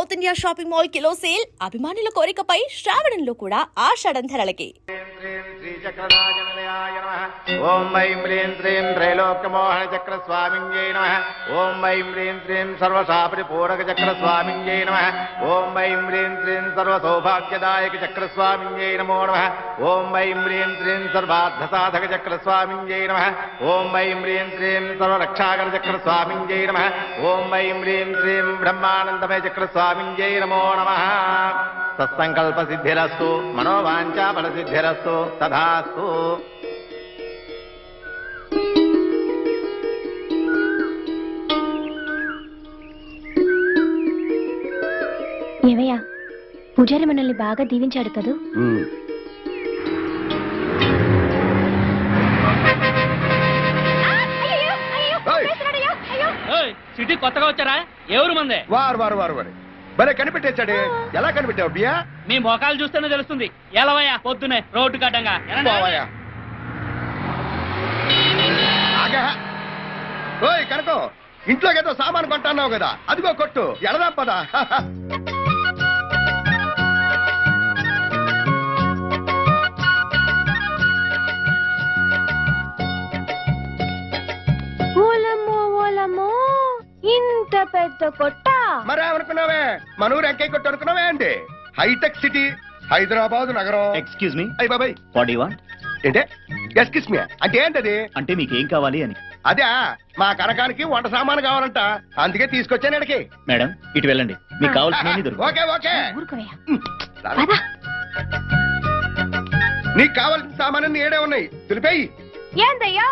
South India shopping mall kilo sale అభిమానుల కోరికపై శ్రావణంలో కూడా ఆషాఢం ధరలకి श्रीचक्रराजनिलयाय नमः ॐ ऐं ह्रीं श्रीं त्रैलोक्यमोहनचक्रस्वामिन्यै नमः ॐ ऐं ह्रीं श्रीं सर्वशापरिपूरकचक्रस्वामिन्यै नमः ॐ ऐं ह्रीं श्रीं सर्वसौभाग्यदायकचक्रस्वामिन्यै नमो नमः ॐ ऐं ह्रीं श्रीं सर्वार्थसाधकचक्रस्वामिन्यै नमः ॐ ऐं ह्रीं श्रीं सर्वरक्षाकरचक्रस्वामिन्यै नमः ॐ ऐं ह्रीं श्रीं ब्रह्मानन्दमयचक्रस्वामिन्यै नमो नमः సత్సంకల్ప సిద్ధిరస్తు మనోవాంఛా ఫల సిద్ధిరస్తు తథాస్తు. ఏమయ్యా పూజారి మనల్ని బాగా దీవించాడు కదూ? సిటీ కొత్తగా వచ్చారా? ఎవరు మందే? వారు వారు వారు వారు. భలే కనిపెట్టేశాడే. ఎలా కనిపెట్టావు బియ్యా? మీ మొఖాలు చూస్తేనే తెలుస్తుంది. ఎలవయ్యా పొద్దునే రోడ్డు కట్టంగా పోవాయా ఆగా ఓయ్ కనుకో ఇంట్లోకి ఏదో సామాను కొంటున్నావు కదా. అదిగో కొట్టు. ఎడదాం పదా. పెద్ద కొట్ట. మరేమనుకున్నావే మన ఊరు ఎంకై కొట్టు అనుకున్నావే అండి? హైటెక్ సిటీ హైదరాబాద్ నగరం. ఎక్స్క్యూజ్ మీ అయ్యి బాబాయ్. వాట్ యు వాంట్ ఏంటే? ఎస్కిస్ మీ అంటే ఏంటది? అంటే మీకు ఏం కావాలి అని. అదే మా కనకానికి వంట సామాను కావాలంట. అందుకే తీసుకొచ్చాను ఇక్కడికి. మేడం ఇటు వెళ్ళండి. మీకు కావాల్సిన ఓకే ఓకే. పద. నీకు కావాల్సిన సామాను ఏడే ఉన్నాయి? తెలిపేయి ఏందయ్యా.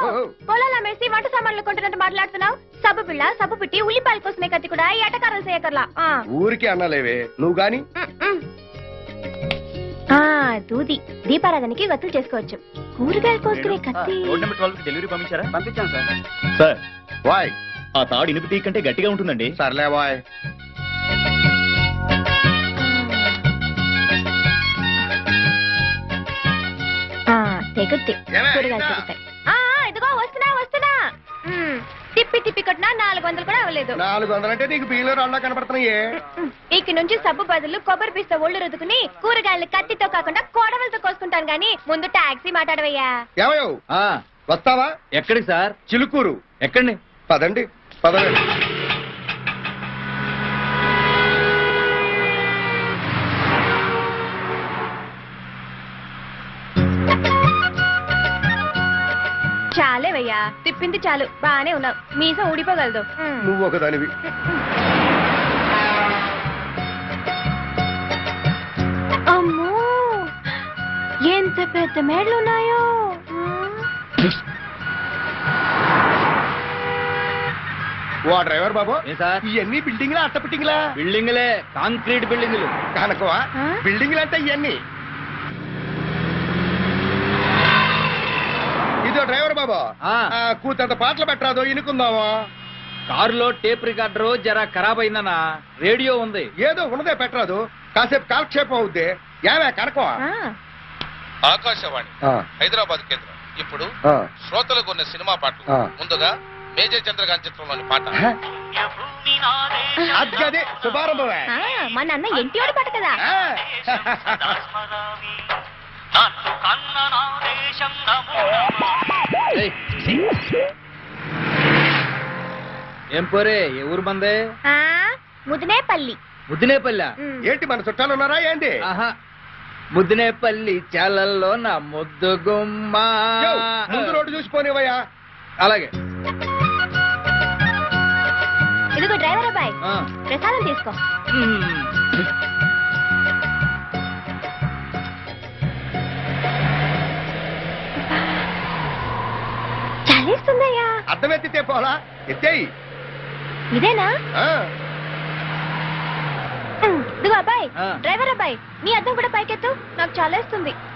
పొలాల మేసి వంట సామాన్లు కొంటున్నట్టు మాట్లాడుతున్నావు? సబ్బు పిల్ల సబ్బు పిట్టి ఉల్లిపాయల కోసమే కత్తి కూడా ఎటకారం చేయకర్లా. ఆ. ఊరికి అన్నలేవే. నువ్వు గాని? దూది. దీపారాధనకి వత్తులు చేసుకోవచ్చు. కూరగాయలు కోసుకునే కత్తి. డెలివరీ పంపించారా? పంపించాను సార్. సార్. వాయ్ ఆ తాడు ఇనుపు టీ కంటే గట్టిగా ఉంటుందండి. సర్లే వాయ్ ఆ, తెగుద్ది. కూరగాయలు? తెగుతాయి. నాలుగు వందలు కూడా అవ్వలేదు. నాలుగు వందలంటే నీకు బియ్యంలో రాళ్ళ కనపడుతున్నాయే. ఉమ్, ఇక నుంచి సబ్బు బదులు కొబ్బరి పిస్త ఒళ్ళు రుద్దుకుని కూరగాయలు కత్తితో కాకుండా కోడవలతో కోసుకుంటాను గానీ ముందు టాక్సీ మాట్లాడవయ్యా. ఏమయ్యో? వస్తావా? ఎక్కడికి సార్? చిలుకూరు. ఎక్కడి పదండి పదండి. చాలేవయ్యా తిప్పింది చాలు. బానే ఉన్నావు. మీసం ఊడిపోగలదు. నువ్వు ఒకదానివి. అమ్మో! ఎంత పెద్ద మేడలు ఉన్నాయో ఓ డ్రైవర్ బాబు. ఏ సార్? ఇవన్నీ బిల్డింగ్లా అట్ట బిల్డింగ్లా బిల్డింగ్లే కాంక్రీట్ బిల్డింగ్లు. కనుకవా? ఆ? బిల్డింగ్లు అంటే ఇవన్నీ ఇదో డ్రైవర్ బాబు. ఆ. కూతంత పాటలు పెట్టరాదు ఇనుకుందామా? కారులో టేప్ రికార్డర్ జరా ఖరాబ్ అయిందనా రేడియో ఉంది. ఏదో ఉన్నదే పెట్టరాదు కాసేపు కాలక్షేపం అవుద్ది. ఏమే కనకవా ఆ, ఆకాశవాణి ఆ, హైదరాబాద్ కేంద్రం. ఇప్పుడు ఆ. శ్రోతలకు ఉన్న సినిమా పాటలు. ఆ. ముందుగా మేజర్ చంద్రకాంత్ చిత్రంలోని పాట? అద్గది శుభారంభమే. ఆ, మా నాన్న ఎంటివాడు పట కదా. ఆ. ఏయ్, ఏం పోరే ఏ ఊరు మందే? ఆ, ముదినేపల్లి. ముద్దినేపల్లి ఉమ్. ఏంటి మన చుట్టాలు ఉన్నారా ఏంటి? ఆహా ముద్దినేపల్లి చాలల్లో నా ముద్దు గుమ్మ. యో, ముందు రోడ్డు చూసిపోనివయ్యా అలాగే. ఇదిగో డ్రైవర్ అబ్బాయి ఆ. ప్రసాదం తీసుకో. మ్మ్. ఎత్తేయి ఇదేనా ఇదిగో అబ్బాయి. డ్రైవర్ అబ్బాయి నీ అద్దం కూడా పైకెత్తు నాకు చాలేస్తుంది చంపేయ్.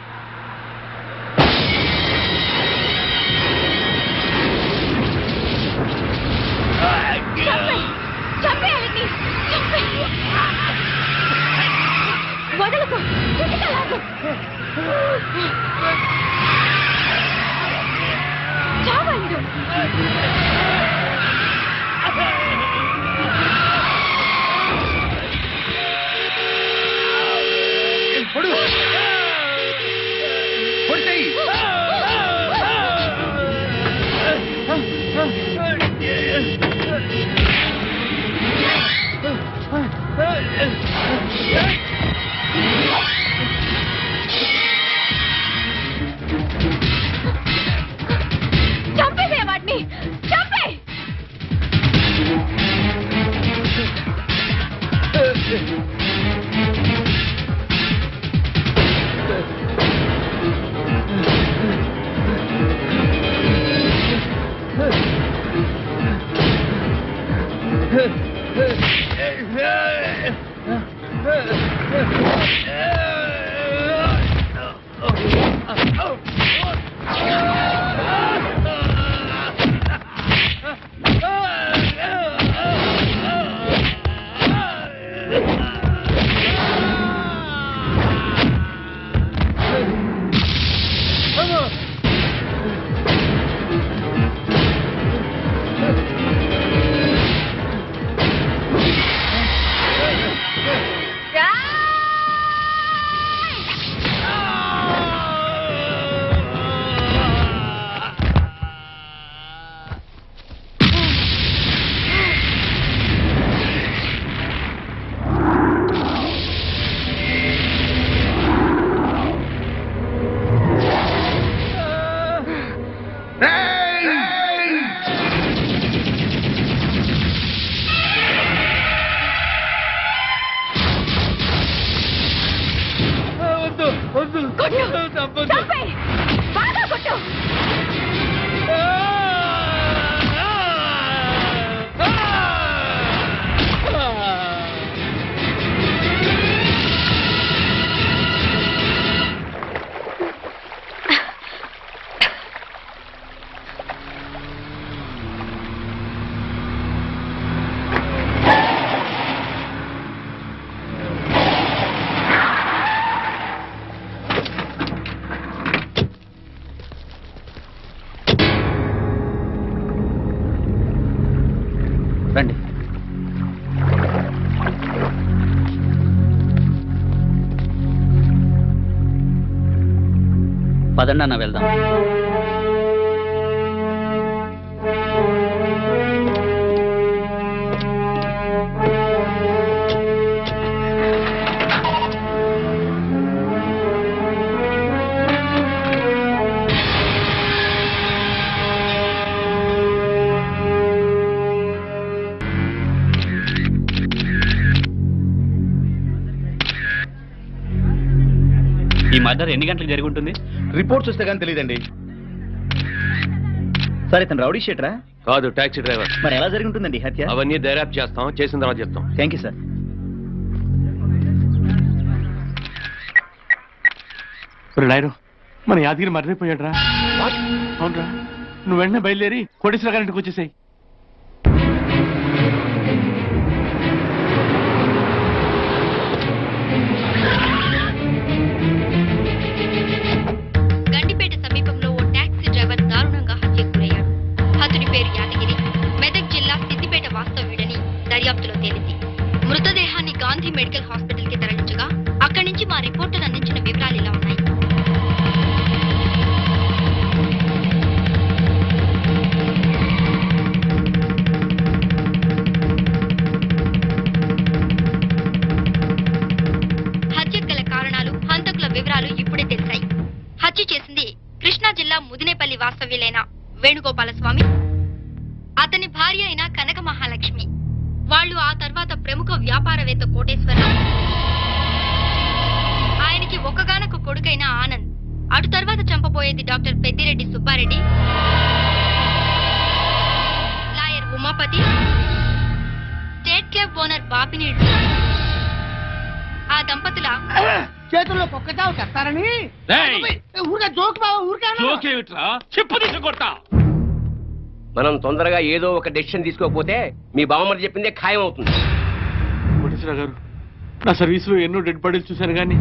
రండి. పదండి అన్న వెళ్దాం. మర్డర్ ఎన్ని గంటలకు జరిగి ఉంటుంది? రిపోర్ట్స్ వస్తే కానీ తెలియదండి. సార్ ఇతను రౌడీ షీటరా? కాదు టాక్సీ డ్రైవర్. మరి ఎలా జరిగి ఉంటుందండి ఈ హత్య? అవన్నీ దర్యాప్తు చేస్తాం చేసిన తర్వాత చెప్తాం. థ్యాంక్ యూ సార్ నాయరు మన యాదగిరి మర్రిపోయాడు రా అవునరా నువ్వు వెంటనే బయలుదేరి కోటేశ్వర గారింటికి వచ్చేసాయి. దర్యాప్తులో తేలింది. మృతదేహాన్ని గాంధీ మెడికల్ హాస్పిటల్కి తరలించగా అక్కడి నుంచి మా రిపోర్టును అందించిన చంపబోయేది doctor Peddireddy Subbareddy. Lawyer Umapathi. State club owner Bapineedu. ఆ దంపతుల చేతుల్లో పొక్కచావు తెస్తారని ఊరికే జోక్ బావ ఊరికే చెప్పు తీసుకొడతా మనం తొందరగా ఏదో ఒక డెసిషన్ తీసుకోకపోతే మీ బావమరి చెప్పిందే ఖాయం అవుతుంది కోటేశ్వర గారు నా సర్వీస్లో ఎన్నో డెడ్ బాడీలు చూశాను కానీ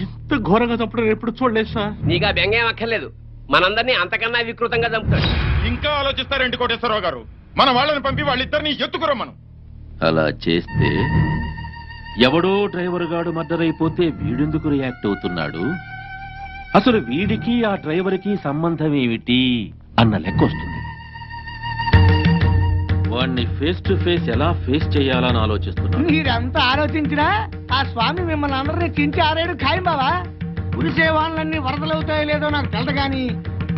ఇంత ఘోరంగా చంపడం ఎప్పుడు చూడలేదు సార్. నీకు ఆ బెంగేం అక్కర్లేదు. మనందరినీ అంతకన్నా వికృతంగా చంపుతాడు. ఇంకా ఆలోచిస్తారండి కోటేశ్వరరావు గారు? మన వాళ్ళని పంపి వాళ్ళిద్దరిని ఎత్తుకురమ్మను అలా చేస్తే ఎవడో డ్రైవర్ గాడు మర్డర్ అయిపోతే వీడెందుకు రియాక్ట్ అవుతున్నాడు? అసలు వీడికి ఆ డ్రైవర్కి సంబంధం ఏమిటి? అన్న లెక్క వస్తుంది. వాడిని ఫేస్ టు ఫేస్ ఎలా ఫేస్ చేయాలని ఆలోచిస్తున్నాను మీరంతా ఆలోచించినా ఆ స్వామి మిమ్మల్ని అందరినీ చించి ఆరేడు ఖాయం బావా? కురిసే వాళ్ళన్నీ వరదలవుతాయో లేదో నాకు తెలదు గాని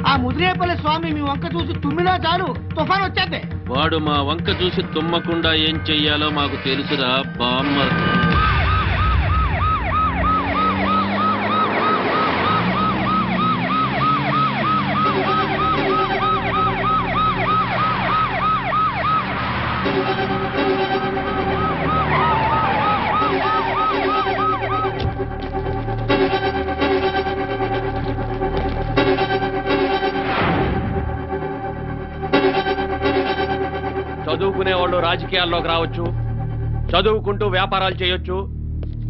ఆ ముదిరేపల్లి స్వామి మీ వంక చూసి తుమ్మినా చాలు తుఫాన్ వచ్చేద్దే. వాడు మా వంక చూసి తుమ్మకుండా ఏం చెయ్యాలో మాకు తెలుసురా బామ్మ. చదువుకునే వాళ్ళు రాజకీయాల్లోకి రావచ్చు. చదువుకుంటూ వ్యాపారాలు చేయొచ్చు.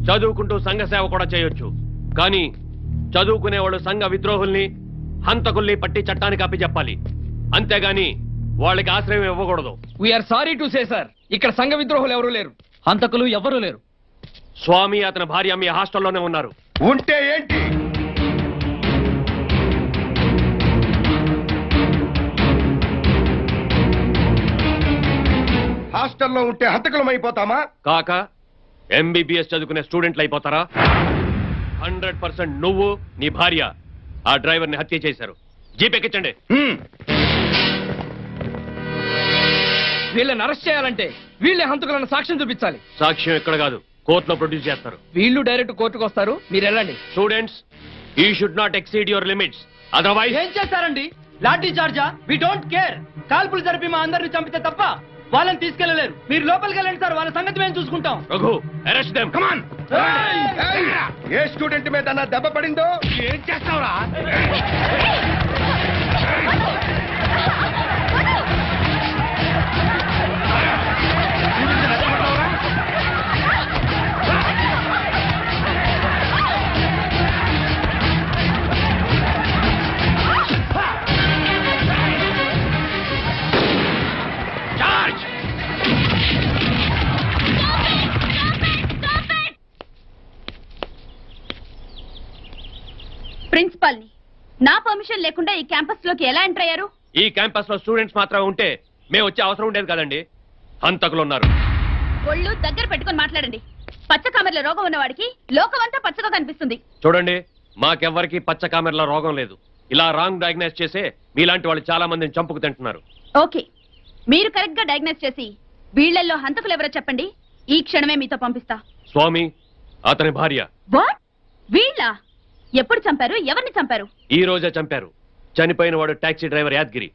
చదువుకుంటూ సంఘ సేవ కూడా చేయొచ్చు. కానీ చదువుకునే వాళ్ళు సంఘ విద్రోహుల్ని హంతకుల్ని పట్టి చట్టానికి అప్పచెప్పాలి అంతేగాని వాళ్ళకి ఆశ్రయం ఇవ్వకూడదు. We are sorry to say sir ఇక్కడ సంఘ విద్రోహులు ఎవరూ లేరు. హంతకులు ఎవరూ లేరు. స్వామి అతని భార్య మీ హాస్టల్లోనే ఉన్నారు. ఉంటే ఏంటి? హాస్టల్లో ఉంటే హంతకులం అయిపోతామా? కాక ఎంబీబీఎస్ చదువుకునే స్టూడెంట్లు అయిపోతారా? హండ్రెడ్ పర్సెంట్ నువ్వు నీ భార్య ఆ డ్రైవర్ని హత్య చేశారు. జీపెక్కించండి వీళ్ళని అరెస్ట్ చేయాలంటే వీళ్ళే హంతకులను సాక్ష్యం చూపించాలి. సాక్ష్యం ఇక్కడ కాదు కోర్టులో ప్రొడ్యూస్ చేస్తారు. వీళ్ళు డైరెక్ట్ కోర్టుకు వస్తారు మీరు వెళ్ళండి. స్టూడెంట్స్ ఈ should not exceed your limits otherwise ఏం చేస్తారండి? లాఠీ చార్జా? వి డోంట్ కేర్ కాల్పులు జరిపి మా అందరిని చంపితే తప్ప వాళ్ళని తీసుకెళ్ళలేరు మీరు లోపలికి వెళ్ళండి సార్ వాళ్ళ సంగతి మేము చూసుకుంటాం. Raghu arrest them come on A student మీద నా దెబ్బ పడిందో? ఏం చేస్తావురా? ప్రిన్సిపాల్ని నా పర్మిషన్ లేకుండా ఈ క్యాంపస్లోకి ఎలా ఎంటర్ అయ్యారు? ఈ క్యాంపస్లో స్టూడెంట్స్ మాత్రమే ఉంటే మేము వచ్చే అవసరం ఉండేది కదండి. హంతకులు ఉన్నారు. ఒళ్ళు దగ్గర పెట్టుకొని మాట్లాడండి. పచ్చ కామెర్ల రోగం ఉన్నవాడికి లోకమంతా పచ్చగా కనిపిస్తుంది. చూడండి మాకెవ్వరికి పచ్చ కామెరల రోగం లేదు. ఇలా రాంగ్ డయాగ్నైజ్ చేసే మీలాంటి వాళ్ళు చాలా మందిని చంపుకు తింటున్నారు. ఓకే. మీరు కరెక్ట్గా డయాగ్నైజ్ చేసి వీళ్ళల్లో హంతకులు ఎవరో చెప్పండి. ఈ క్షణమే మీతో పంపిస్తా. స్వామి అతని భార్య. వాట్? వీళ్ళ? ఎప్పుడు చంపారు? ఎవరిని చంపారు? ఈ రోజే చంపారు. చనిపోయిన వాడు టాక్సీ డ్రైవర్ యాద్గిరి.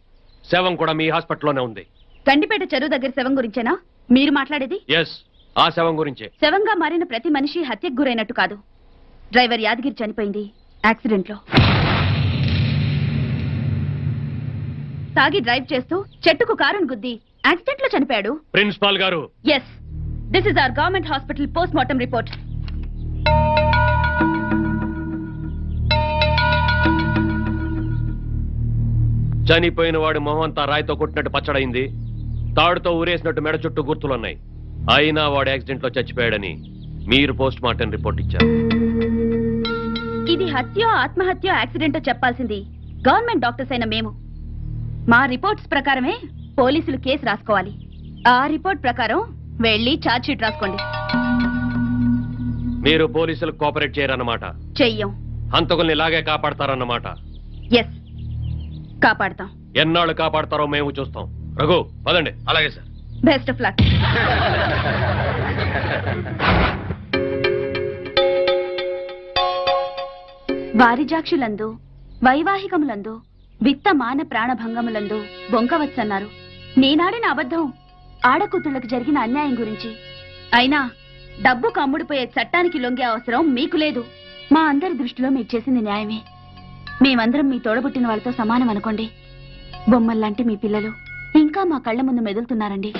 శవం కూడా మీ హాస్పిటల్లోనే ఉంది. గండిపేట చెరువు దగ్గర శవం గురించేనా? మీరు మాట్లాడేది? ఎస్ ఆ శవం గురించే. శవంగా మారిన ప్రతి మనిషి హత్యకు గురైనట్టు కాదు. డ్రైవర్ యాదగిరి చనిపోయింది యాక్సిడెంట్లో తాగి డ్రైవ్ చేస్తూ చెట్టుకు కారును గుద్ది యాక్సిడెంట్లో చనిపోయాడు. ప్రిన్సిపాల్ గారు. Yes this is our government hospital post mortem report చనిపోయిన వాడి మొహం అంతా రాయితో కొట్టినట్టు పచ్చడైంది. తాడుతో ఊరేసినట్టు మెడ చుట్టూ గుర్తులున్నాయి. అయినా వాడు యాక్సిడెంట్లో చచ్చిపోయాడని మీరు పోస్ట్ మార్టం రిపోర్ట్ ఇచ్చారు. ఇది హత్య ఆత్మహత్య యాక్సిడెంట్ చెప్పాల్సింది. గవర్నమెంట్ డాక్టర్స్ అయిన మేము. మా రిపోర్ట్స్ ప్రకారమే పోలీసులు కేసు రాసుకోవాలి. ఆ రిపోర్ట్ ప్రకారం వెళ్ళి ఛార్జ్ షీట్ రాసుకోండి. మీరు పోలీసులకు కోఆపరేట్ చేయరన్నమాట. చెయ్యం. హంతకుల్ని ఇలాగే కాపాడతారన్నమాట. ఎస్ కాపాడతాం. ఎన్నాళ్ళు కాపాడతారో మేము చూస్తాం. రఘు పదండి. అలాగే సార్. Best of luck. వారిజాక్షులందు వైవాహికములందు విత్త మాన ప్రాణభంగములందు బొంకవచ్చన్నారు. నేనాడిన అబద్ధం ఆడకూతుళ్ళకు జరిగిన అన్యాయం గురించి. అయినా డబ్బు కమ్ముడిపోయే చట్టానికి లొంగే అవసరం మీకు లేదు. మా అందరి దృష్టిలో మీరు చేసింది న్యాయమే. మేమందరం మీ తోడబుట్టిన వాళ్ళతో సమానం అనుకోండి. బొమ్మల్లాంటి మీ పిల్లలు ఇంకా మా కళ్ళ ముందు మెదులుతున్నారండి.